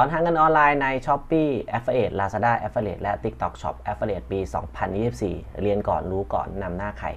อนหาเงินออนไลน์ใน s h อ p e e Affiliate Lazada Affiliate และ TikTok Shop Affiliate ปี 2024 เรียนก่อนรู้ก่อนนำหน้าใคร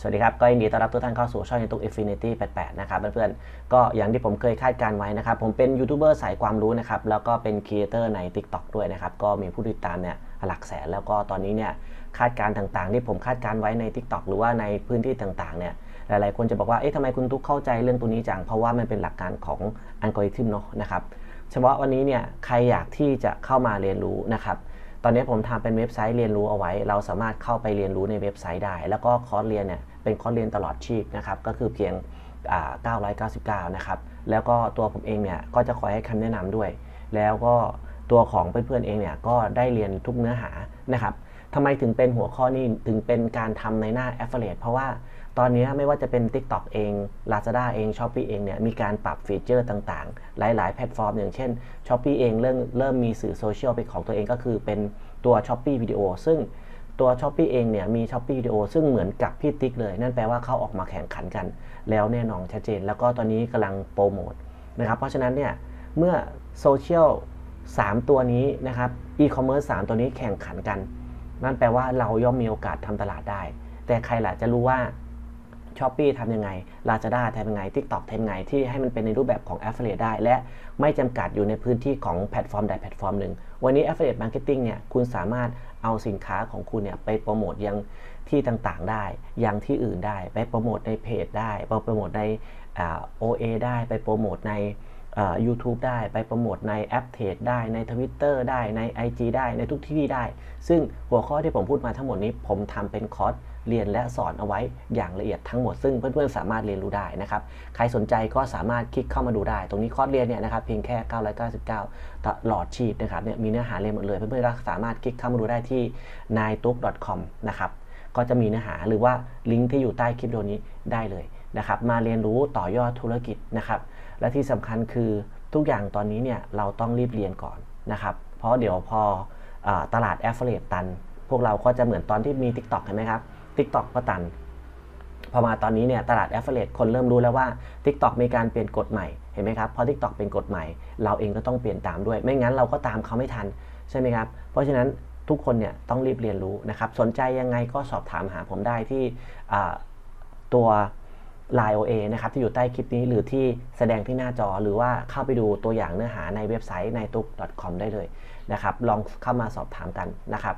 สวัสดีครับ ก็ยินดีต้อนรับทุกท่านเข้าสู่ช่อง YouTube Infinity 88 นะครับเพื่อนๆ ก็อย่างที่ผมเคยคาดการไว้นะครับ ผมเป็นยูทูบเบอร์สายความรู้นะครับ แล้วก็เป็นครีเอเตอร์ใน TikTok ด้วยนะครับ ก็มีผู้ติดตามเนี่ยหลักแสน แล้วก็ตอนนี้เนี่ยคาดการ์ต่างๆ ที่ผมคาดการไว้ใน TikTok หรือว่าในพื้นที่ต่างๆเนี่ย หลายๆ คนจะบอกว่า เอ๊ะทำไมคุณทุกเข้าใจเรื่องตัวนี้จัง เพราะว่ามันเป็นหลักการของอัลกอริทึมเนาะนะครับ เฉพาะวันนี้เนี่ยใครอยากที่จะเข้ามาเรียนรู้นะครับ ตอนนี้ผมทำเป็นเว็บไซต์เรียนรู้เอาไว้ เราสามารถเข้าไปเรียนรู้ในเว็บไซต์ได้ แล้วก็คอร์สเรียนเนี่ยเป็นคอร์สเรียนตลอดชีพนะครับ ก็คือเพียง 999 นะครับ แล้วก็ตัวผมเองเนี่ยก็จะคอยให้คำแนะนำด้วย แล้วก็ตัวของเพื่อนๆเองเนี่ยก็ได้เรียนทุกเนื้อหานะครับ ทำไมถึงเป็นหัวข้อนี้ถึงเป็นการทำในหน้า Affiliate เพราะว่าตอนนี้ไม่ว่าจะเป็น TikTok เอง Lazada เอง Shopee เองเนี่ยมีการปรับฟีเจอร์ต่างๆ หลาย ๆ แพลตฟอร์ม อย่างเช่น Shopee เองเริ่มเริ่มมีสื่อโซเชียลเป็นของตัวเองก็คือเป็นตัว Shopee วิดีโอซึ่งตัว Shopee เองเนี่ยมี Shopee วิดีโอซึ่งเหมือนกับพี่ติ๊กเลย นั่นแปลว่าเขาออกมาแข่งขันกัน แล้วแน่นอนชัดเจน แล้วก็ตอนนี้กำลังโปรโมทนะครับเพราะฉะนั้นเนี่ยเมื่อโซเชียล3ตัวนี้นะครับอีคอมเมิร์ซ3ตัวนี้แข่งขันกัน นั่นแปลว่าเราย่อมมีโอกาสทำตลาดได้ แต่ใครล่ะจะรู้ว่า s h อ p e e ทำยังไง Lazada ทำยังไง TikTok ทำยังไง ที่ให้มันเป็นในรูปแบบของ Affiliate ได้ และไม่จำกัดอยู่ในพื้นที่ของแพลตฟอร์มใดแพลตฟอร์มหนึ่ง วันนี้ Affiliate Marketing เนี่ย คุณสามารถเอาสินค้าของคุณเนี่ย ไปโปรโมทยังที่ต่างๆ ได้ ยังที่อื่นได้ ไปโปรโมทในเพจได้ ไปโปรโมทในอ่า OA ได้ ไปโปรโมทใน YouTube ได้ไปโปรโมทในแอปเทรดได้ใน Twitter ได้ใน IG ได้ในทุกที่ได้ ซึ่งหัวข้อที่ผมพูดมาทั้งหมดนี้ ผมทำเป็นคอร์สเรียนและสอนเอาไว้อย่างละเอียดทั้งหมด ซึ่งเพื่อนๆสามารถเรียนรู้ได้นะครับ ใครสนใจก็สามารถคลิกเข้ามาดูได้ ตรงนี้คอร์สเรียนเนี่ยนะครับเพียงแค่ 999 ตลอดชีพนะครับเนี่ยมีเนื้อหาเรียนหมดเลย เพื่อนๆก็สามารถคลิกเข้ามาดูได้ที่ n a i t u k c o m นะครับก็จะมีเนื้อหาหรือว่าลิงก์ที่อยู่ใต้คลิปวิดีโอนี้ได้เลย นะครับมาเรียนรู้ต่อยอดธุรกิจนะครับ และที่สำคัญคือทุกอย่างตอนนี้เนี่ยเราต้องรีบเรียนก่อนนะครับเพราะเดี๋ยวพออตลาด Affiliate ตัน พวกเราก็จะเหมือนตอนที่มี TikTok เห็นไหมครับ TikTok ก็ตัน พอมาตอนนี้เนี่ยตลาด Affiliate คนเริ่มรู้แล้วว่า TikTok มีการเปลี่ยนกฎใหม่เห็นไหมครับพอ TikTok เป็นกฎใหม่ เราเองก็ต้องเปลี่ยนตามด้วย ไม่งั้นเราก็ตามเขาไม่ทันใช่ไหมครับเพราะฉะนั้นทุกคนเนี่ยต้องรีบเรียนรู้นะครับสนใจยังไงก็สอบถามหาผมได้ที่ตัว Line OA นะครับที่อยู่ใต้คลิปนี้หรือที่แสดงที่หน้าจอ หรือว่าเข้าไปดูตัวอย่างเนื้อหาในเว็บไซต์ในตุก .com ได้เลยนะครับลองเข้ามาสอบถามกันนะครับ